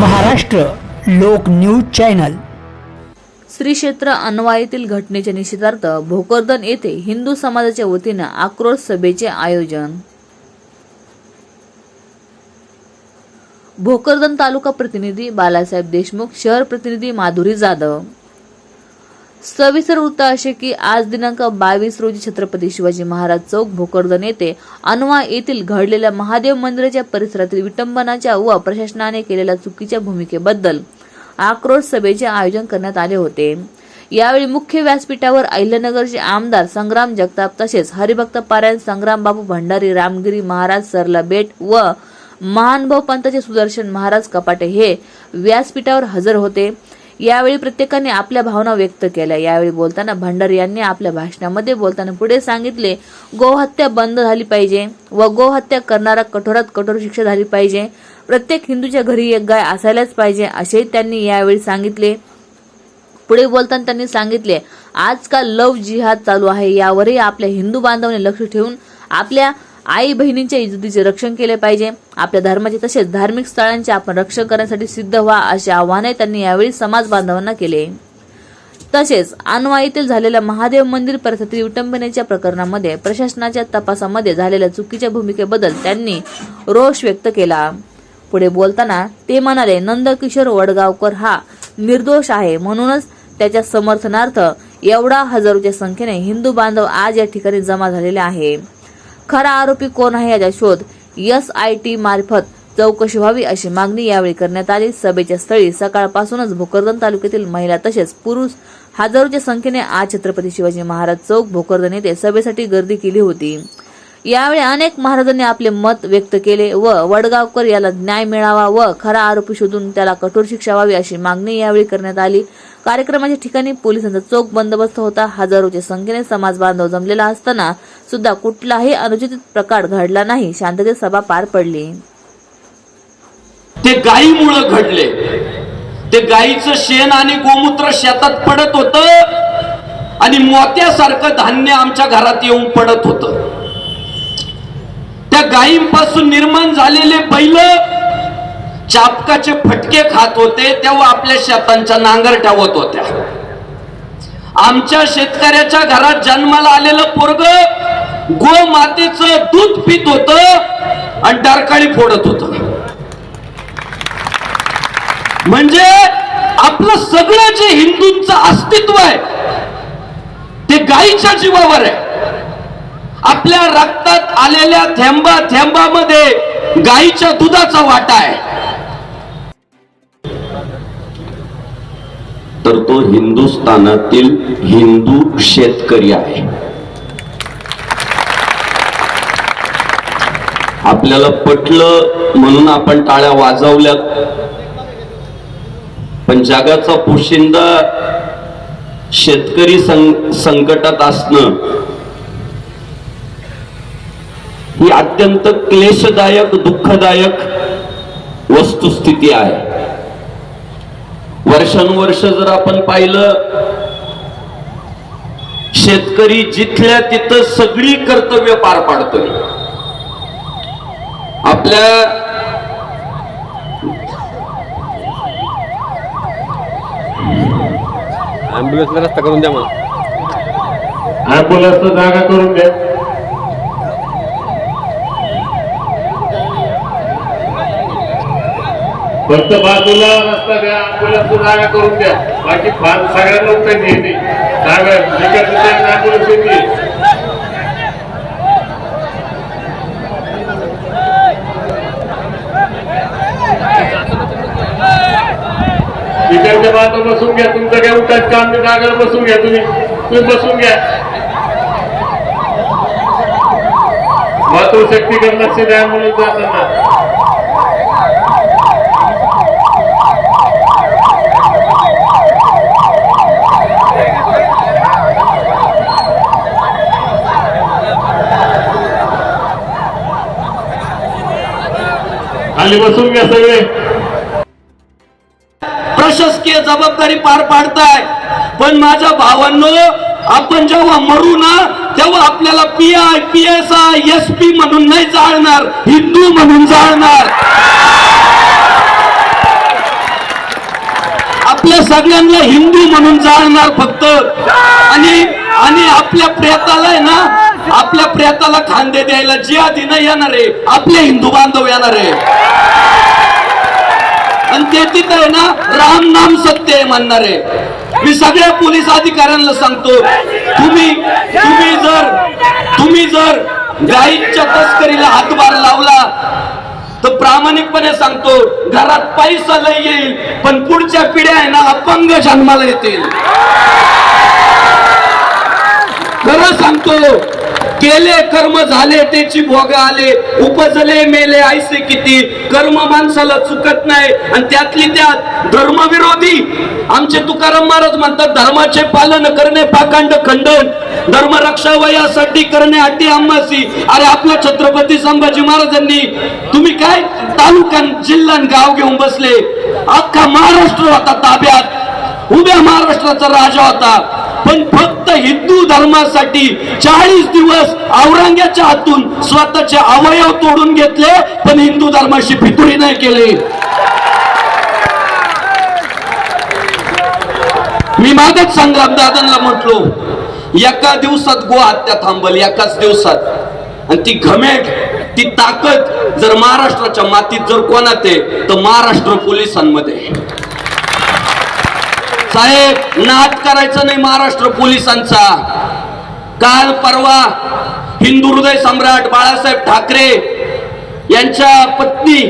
महाराष्ट्र लोक news channel. Shri क्षेत्र अनवाईतील घटनेच्या निषेधार्थ भोकरदन येथे हिंदू समाजाच्या वतीनं आक्रोश सभेचे आयोजन. भोकरदन तालुका प्रतिनिधी बालासाहेब देशमुख शहर प्रतिनिधी माधुरी जाधव. सविस्तर वृत्त असे की आज दिनांक बावीस रोजी छत्रपती शिवाजी महाराज चौक भोकरदन येथे अनवा येथील घडलेल्या महादेव मंदिराच्या परिसरातील विटंबनाच्या व प्रशासनाने केलेल्या चुकीच्या भूमिकेबद्दल आक्रोश सभेचे आयोजन करण्यात आले होते. यावेळी मुख्य व्यासपीठावर अहिल्यानगरचे आमदार संग्राम जगताप तसेच हरिभक्त पारायण संग्राम बाबू भंडारी रामगिरी महाराज सरला बेट व महानभाऊ पंथाचे सुदर्शन महाराज कपाटे हे व्यासपीठावर हजर होते. यावेळी प्रत्येकाने आपल्या भावना व्यक्त केल्या. यावेळी बोलताना भंडारी यांनी आपल्या भाषणामध्ये बोलताना पुढे सांगितले गोहत्या बंद झाली पाहिजे व गोहत्या करणारा कठोरात कठोर शिक्षा झाली पाहिजे. प्रत्येक हिंदूच्या घरी एक गाय असायलाच पाहिजे असेही त्यांनी यावेळी सांगितले. पुढे बोलताना त्यांनी सांगितले आजकाल लव जिहाद चालू आहे. यावरही आपल्या हिंदू बांधवांनी लक्ष ठेवून आपल्या आई बहिणींच्या इज्जतीचे रक्षण केले पाहिजे. आपल्या धर्माचे तसेच धार्मिक स्थळांचे आपण रक्षण करण्यासाठी सिद्ध व्हा असे आव्हाने त्यांनी यावेळी समाज बांधवांना केले. तसेच अनवा येथील झालेल्या महादेव मंदिर परिसरातील विटंबनेच्या प्रकरणामध्ये प्रशासनाच्या तपासामध्ये झालेल्या चुकीच्या भूमिकेबद्दल त्यांनी रोष व्यक्त केला. पुढे बोलताना ते म्हणाले नंदकिशोर वडगावकर हा निर्दोष आहे. म्हणूनच त्याच्या समर्थनार्थ एवढा हजारोच्या संख्येने हिंदू बांधव आज या ठिकाणी जमा झालेले आहे. खरा आरोपी कोण आहे याचा शोध एस आय टी मार्फत चौकशी व्हावी अशी मागणी यावेळी करण्यात आली. सभेच्या स्थळी सकाळपासूनच भोकरदन तालुक्यातील महिला तसेच पुरुष हजारोच्या संख्येने आज छत्रपती शिवाजी महाराज चौक भोकरदन येथे सभेसाठी गर्दी केली होती. यावेळी अनेक महाराजांनी आपले मत व्यक्त केले व वडगावकर याला न्याय मिळावा व खरा आरोपी शोधून त्याला कठोर शिक्षा व्हावी अशी मागणी यावेळी करण्यात आली. कार्यक्रमाच्या ठिकाणी पोलिसांचा चोख बंदोबस्त होता. हजारोच्या संख्येने समाज बांधव जमलेला असताना सुद्धा कुठलाही अनुचित प्रकार घडला नाही. शांततेत सभा पार पडली. ते गायीमुळं घडले. ते गायीचं शेण आणि गोमूत्र शेतात पडत होत आणि मोत्यासारखं धान्य आमच्या घरात येऊन पडत होतं. त्या गायींपासून निर्माण झालेले बैल चापकाचे फटके खात होते तेव्हा आपल्या शेतांच्या नांगर ठेवत होत्या. आमच्या शेतकऱ्याच्या घरात जन्माला आलेलं पोरग गो मातेच दूध पित होत आणि डारकाळी फोडत होतं. म्हणजे आपलं सगळं जे हिंदूंचं अस्तित्व आहे ते गायीच्या जीवावर आहे. आपल्या रक्तात आलेल्या थेंबा थेंबामध्ये गायीच्या दुधाचा वाटा आहे. तर तो हिंदुस्थानातील हिंदू शेतकरी आहे. आपल्याला पटलं म्हणून आपण टाळ्या वाजवल्या. पण जगाचा पोशिंदा शेतकरी सं संकटात असणं ही अत्यंत क्लेशदायक दुःखदायक वस्तुस्थिती आहे. वर्षानुवर्ष जर आपण पाहिलं शेतकरी जिथल्या तिथं सगळी कर्तव्य पार पाडतोय. आपल्या ॲम्ब्युलन्सला रस्ता करून द्या मला. ऍम्ब्युलन्सला जागा करून द्या. फक्त बाजूला रस्ता द्या ऍम्ब्युलन्सला जागा करून द्या. बाकी फार सगळ्या लोकांनी येते. जागा जिकडचं ऍम्ब्युलन्स येते. इकडच्या बाजू बसून घ्या तुमचं काय उठाच काम नाही जागा बसून घ्या तुम्ही. तुम्ही बसून घ्या. मातृशक्ती लक्ष द्या म्हणून जाताना. खाली बसून घ्या सगळे. प्रशासकीय जबाबदारी पार पाडताय. पण माझ्या भावांनो आपण जेव्हा मरू ना तेव्हा आपल्याला P I P S I S P म्हणून नाही जाळणार हिंदू म्हणून जाळणार आपल्या सगळ्यांना हिंदू म्हणून जाळणार फक्त. आणि आणि आपल्या प्रेताला आहे ना आपल्या प्रेताला खांदे द्यायला जिहादी नाही येणार आहे. आपले हिंदू बांधव येणार आहे. आणि ते तिथं आहे ना राम नाम सत्य आहे म्हणणार आहे. मी सगळ्या पोलीस अधिकाऱ्यांना सांगतो तुम्ही तुम्ही जर तुम्ही जर गाईच्या तस्करीला हातभार लावला तर प्रामाणिकपणे सांगतो घरात पैसा लय येईल पण पुढच्या पिढ्या आहे ना अपंग जन्माला येतील. खरं सांगतो केले कर्म झाले त्याची भोग आले. उपजले मेले ऐसे किती. कर्म माणसाला चुकत नाही. आणि त्यातली त्यात धर्मविरोधी. आमचे तुकाराम महाराज म्हणतात धर्माचे पालन करणे पाकांड खंडन. धर्मरक्षा वयासाठी करणे अटी आम्हासी अरे आपल्या छत्रपती संभाजी महाराजांनी तुम्ही काय तालुका जिल्हा गाव घेऊन बसले? अख्खा महाराष्ट्र होता ताब्यात. उभ्या महाराष्ट्राचा राजा होता. पण फक्त हिंदू धर्मासाठी चाळीस दिवस औरंग्याच्या हातून स्वतःचे अवयव तोडून घेतले पण हिंदू धर्माशी फितुरी नाही केली मी मागच संग्राम दादांना म्हटलो एका दिवसात गो हत्या थांबल एकाच दिवसात आणि ती घमेट ती ताकद जर महाराष्ट्राच्या मातीत जर कोणात आहे तर महाराष्ट्र पोलिसांमध्ये आहे. साहेब नाद करायचं नाही महाराष्ट्र पोलिसांचा. काल परवा हिंदू हृदय सम्राट बाळासाहेब ठाकरे यांच्या पत्नी